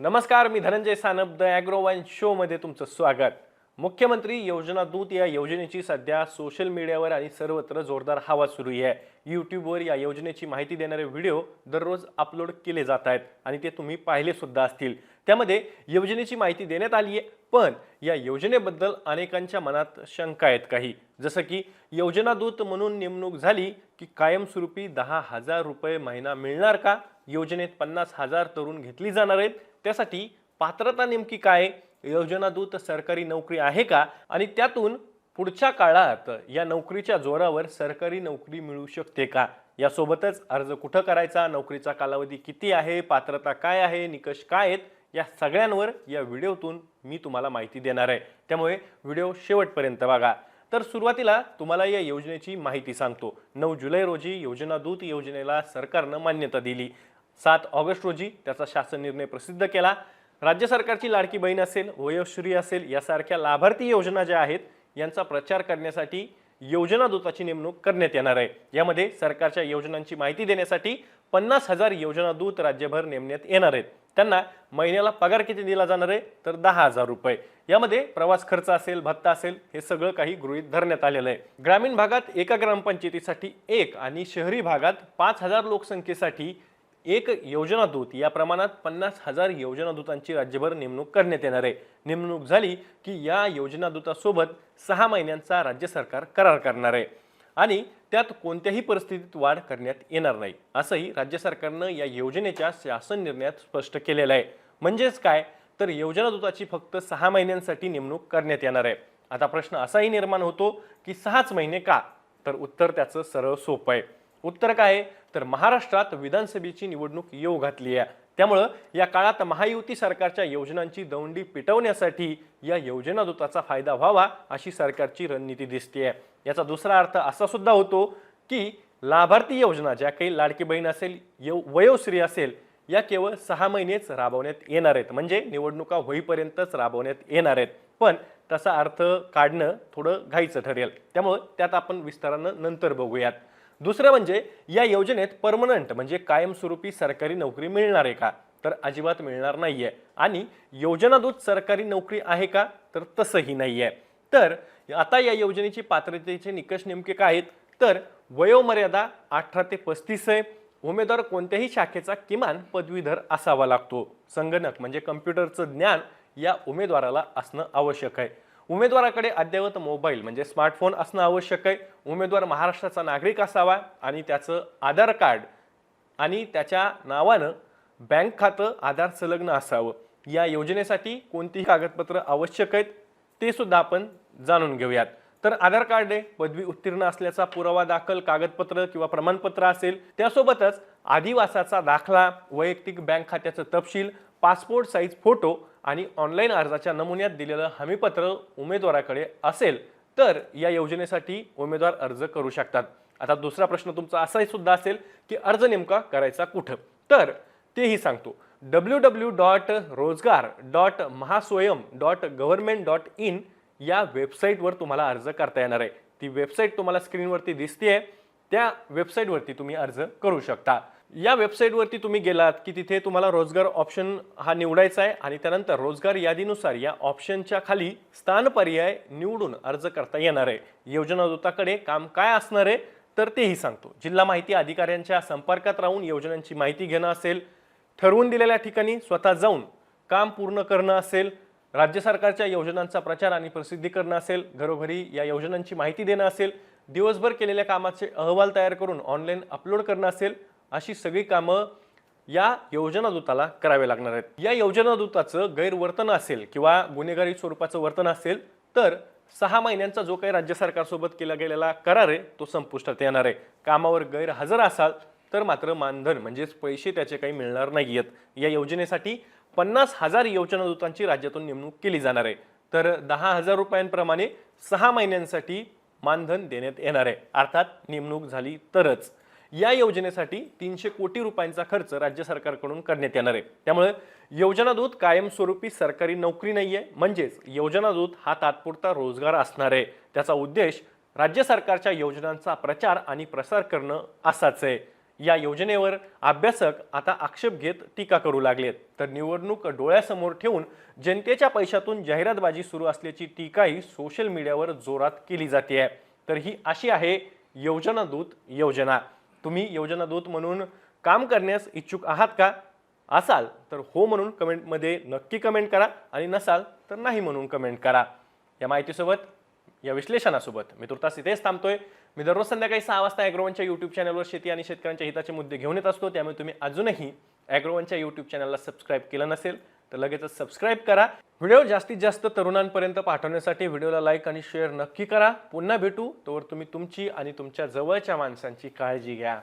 नमस्कार मी Dhananjay Sanap the agro wine शोमध्ये तुमचं स्वागत. मुख्यमंत्री योजना दूत या योजनेची सध्या सोशल मीडियावर आणि सर्वत्र जोरदार हवा सुरू आहे. यूट्यूबवर या योजनेची माहिती देणारे व्हिडिओ दररोज अपलोड केले जात आहेत आणि ते तुम्ही पाहिले सुद्धा असतील. त्यामध्ये योजनेची माहिती देण्यात आली आहे पण या योजनेबद्दल अनेकांच्या मनात शंका आहेत काही. जसं की योजना दूत म्हणून नेमणूक झाली की कायमस्वरूपी दहा हजार रुपये महिना मिळणार का? योजनेत पन्नास हजार तरुण घेतली जाणार आहेत. त्यासाठी पात्रता नेमकी काय? योजनादूत सरकारी नोकरी आहे का? आणि त्यातून पुढच्या काळात या नोकरीच्या जोरावर सरकारी नोकरी मिळू शकते का? यासोबतच अर्ज कुठं करायचा? नोकरीचा कालावधी किती आहे? पात्रता काय आहे? निकष काय आहेत? या सगळ्यांवर या व्हिडिओतून मी तुम्हाला माहिती देणार आहे. त्यामुळे व्हिडिओ शेवटपर्यंत बघा. तर सुरुवातीला तुम्हाला या योजनेची माहिती सांगतो. नऊ जुलै रोजी योजना दूत योजनेला सरकारनं मान्यता दिली. सात ऑगस्ट रोजी त्याचा शासन निर्णय प्रसिद्ध केला. राज्य सरकारची लाडकी बहीण असेल वयोश्री असेल यासारख्या लाभार्थी योजना ज्या आहेत यांचा प्रचार करण्यासाठी योजना दूताची नेमणूक करण्यात येणार आहे. यामध्ये सरकारच्या योजनांची माहिती देण्यासाठी पन्नास हजार योजना दूत राज्यभर नेमण्यात येणार आहेत. त्यांना महिन्याला पगार किती दिला जाणार आहे? तर दहा हजार रुपये. यामध्ये प्रवास खर्च असेल भत्ता असेल हे सगळं काही गृहीत धरण्यात आलेलं आहे. ग्रामीण भागात एका ग्रामपंचायतीसाठी एक आणि शहरी भागात पाच हजार लोकसंख्येसाठी एक योजनादूत या प्रमाणात पन्नास हजार योजनादूतांची राज्यभर नेमणूक करण्यात येणार आहे. नेमणूक झाली की या योजनादूतासोबत सहा महिन्यांचा राज्य सरकार करार करणार आहे. आणि त्यात कोणत्याही परिस्थितीत वाढ करण्यात येणार नाही. असंही राज्य सरकारनं या योजनेच्या शासन निर्णयात स्पष्ट केलेलं आहे. म्हणजेच काय? तर योजनादूताची फक्त सहा महिन्यांसाठी नेमणूक करण्यात येणार आहे. आता प्रश्न असाही निर्माण होतो की सहाच महिने का? तर उत्तर त्याचं सरळ सोपं आहे. उत्तर काय आहे? तर महाराष्ट्रात विधानसभेची निवडणूक येऊ घातली आहे. त्यामुळं या काळात महायुती सरकारच्या योजनांची दौंडी पिटवण्यासाठी या योजना दूताचा फायदा व्हावा अशी सरकारची रणनीती दिसते याचा दुसरा अर्थ असा सुद्धा होतो की लाभार्थी योजना ज्या काही लाडकी बहीण असेल यव वयोश्री असेल या केवळ सहा महिनेच राबवण्यात येणार आहेत. म्हणजे निवडणुका होईपर्यंतच राबवण्यात येणार आहेत. पण तसा अर्थ काढणं थोडं घाईचं ठरेल. त्यामुळं त्यात आपण विस्तारानं नंतर बघूयात. दुसरं म्हणजे या योजनेत परमनंट म्हणजे कायमस्वरूपी सरकारी नोकरी मिळणार आहे का? तर अजिबात मिळणार नाहीये. आणि योजनादूत सरकारी नोकरी आहे का? तर तसंही नाहीये. तर आता या योजनेची पात्रतेचे निकष नेमके काय आहेत? तर वयोमर्यादा अठरा ते पस्तीस आहे. उमेदवार कोणत्याही शाखेचा किमान पदवीधर असावा लागतो. संगणक म्हणजे कम्प्युटरचं ज्ञान या उमेदवाराला असणं आवश्यक आहे. उमेदवाराकडे अद्ययावत मोबाईल म्हणजे स्मार्टफोन असणं आवश्यक आहे. उमेदवार महाराष्ट्राचा नागरिक असावा आणि त्याचं आधार कार्ड आणि त्याच्या नावानं बँक खातं आधार संलग्न असावं. या योजनेसाठी कोणतीही कागदपत्र आवश्यक आहेत ते सुद्धा आपण जाणून घेऊयात. तर आधार कार्ड आहे पदवी उत्तीर्ण असल्याचा पुरावा दाखल कागदपत्र किंवा प्रमाणपत्र असेल त्यासोबतच आदिवासाचा दाखला वैयक्तिक बँक खात्याचं तपशील पासपोर्ट साईज फोटो आणि ऑनलाईन अर्जाच्या नमुन्यात दिलेलं हमीपत्र उमेदवाराकडे असेल तर या योजनेसाठी उमेदवार अर्ज करू शकतात. आता दुसरा प्रश्न तुमचा असाही सुद्धा असेल की अर्ज नेमका करायचा कुठं? तर तेही सांगतो. W W dot Rojgar dot Mahaswayam dot government dot in या वेबसाईटवर तुम्हाला अर्ज करता येणार आहे. ती वेबसाईट तुम्हाला स्क्रीनवरती दिसते त्या वेबसाईटवरती तुम्ही अर्ज करू शकता. या वेबसाईटवरती तुम्ही गेलात की तिथे तुम्हाला रोजगार ऑप्शन हा निवडायचा आहे आणि त्यानंतर रोजगार यादीनुसार या ऑप्शनच्या खाली स्थान पर्याय निवडून अर्ज करता येणार आहे. योजना दूताकडे काम काय असणार आहे तर तेही सांगतो. जिल्हा माहिती अधिकाऱ्यांच्या संपर्कात राहून योजनांची माहिती घेणं असेल ठरवून दिलेल्या ठिकाणी स्वतः जाऊन काम पूर्ण करणं असेल राज्य सरकारच्या योजनांचा प्रचार आणि प्रसिद्धी करणं असेल घरोघरी या योजनांची माहिती देणं असेल दिवसभर केलेल्या कामाचे अहवाल तयार करून ऑनलाईन अपलोड करणं असेल अशी सगळी कामं या योजनादूताला करावे लागणार आहेत. या योजनादूताचं गैरवर्तन असेल किंवा गुन्हेगारी स्वरूपाचं वर्तन असेल तर सहा महिन्यांचा जो काही राज्य सरकारसोबत केला गेलेला करार आहे तो संपुष्टात येणार आहे. कामावर गैरहजर असाल तर मात्र मानधन म्हणजेच पैसे त्याचे काही मिळणार नाही आहेत या योजनेसाठी पन्नास हजार योजनादूतांची राज्यातून नेमणूक केली जाणार आहे. तर दहा हजार रुपयांप्रमाणे सहा महिन्यांसाठी मानधन देण्यात येणार आहे. अर्थात नेमणूक झाली तरच. या योजनेसाठी तीनशे कोटी रुपयांचा खर्च राज्य सरकारकडून करण्यात येणार आहे. त्यामुळे योजनादूत कायमस्वरूपी सरकारी नोकरी नाही आहे म्हणजेच योजनादूत हा तात्पुरता रोजगार असणार आहे. त्याचा उद्देश राज्य सरकारच्या योजनांचा प्रचार आणि प्रसार करणं असाच आहे. या योजनेवर अभ्यासक आता आक्षेप घेत टीका करू लागलेत. तर निवडणूक डोळ्यासमोर ठेवून जनतेच्या पैशातून जाहिरातबाजी सुरू असल्याची टीकाही सोशल मीडियावर जोरात केली जाते तर ही अशी आहे योजना दूत योजना. तुम्ही योजनादूत म्हणून काम करण्यास इच्छुक आहात का? असाल तर हो म्हणून कमेंटमध्ये नक्की कमेंट करा आणि नसाल तर नाही म्हणून कमेंट करा. या माहितीसोबत या विश्लेषणासोबत मी तुर्तास इथेच थांबतोय. मी दररोज संध्याकाळी सहा वाजता ॲग्रोवनच्या यूट्यूब चॅनलवर शेती आणि शेतकऱ्यांच्या हिताचे मुद्दे घेऊन येत असतो. त्यामुळे तुम्ही अजूनही ॲग्रोवनच्या यूट्यूब चॅनलला सबस्क्राईब केलं नसेल तर लगेचच सबस्क्राईब करा. व्हिडिओ जास्तीत जास्त तरुणांपर्यंत पाठवण्यासाठी व्हिडिओला लाईक आणि शेअर नक्की करा. पुन्हा भेटू. तोवर तुम्ही तुमची आणि तुमच्या जवळच्या माणसांची काळजी घ्या.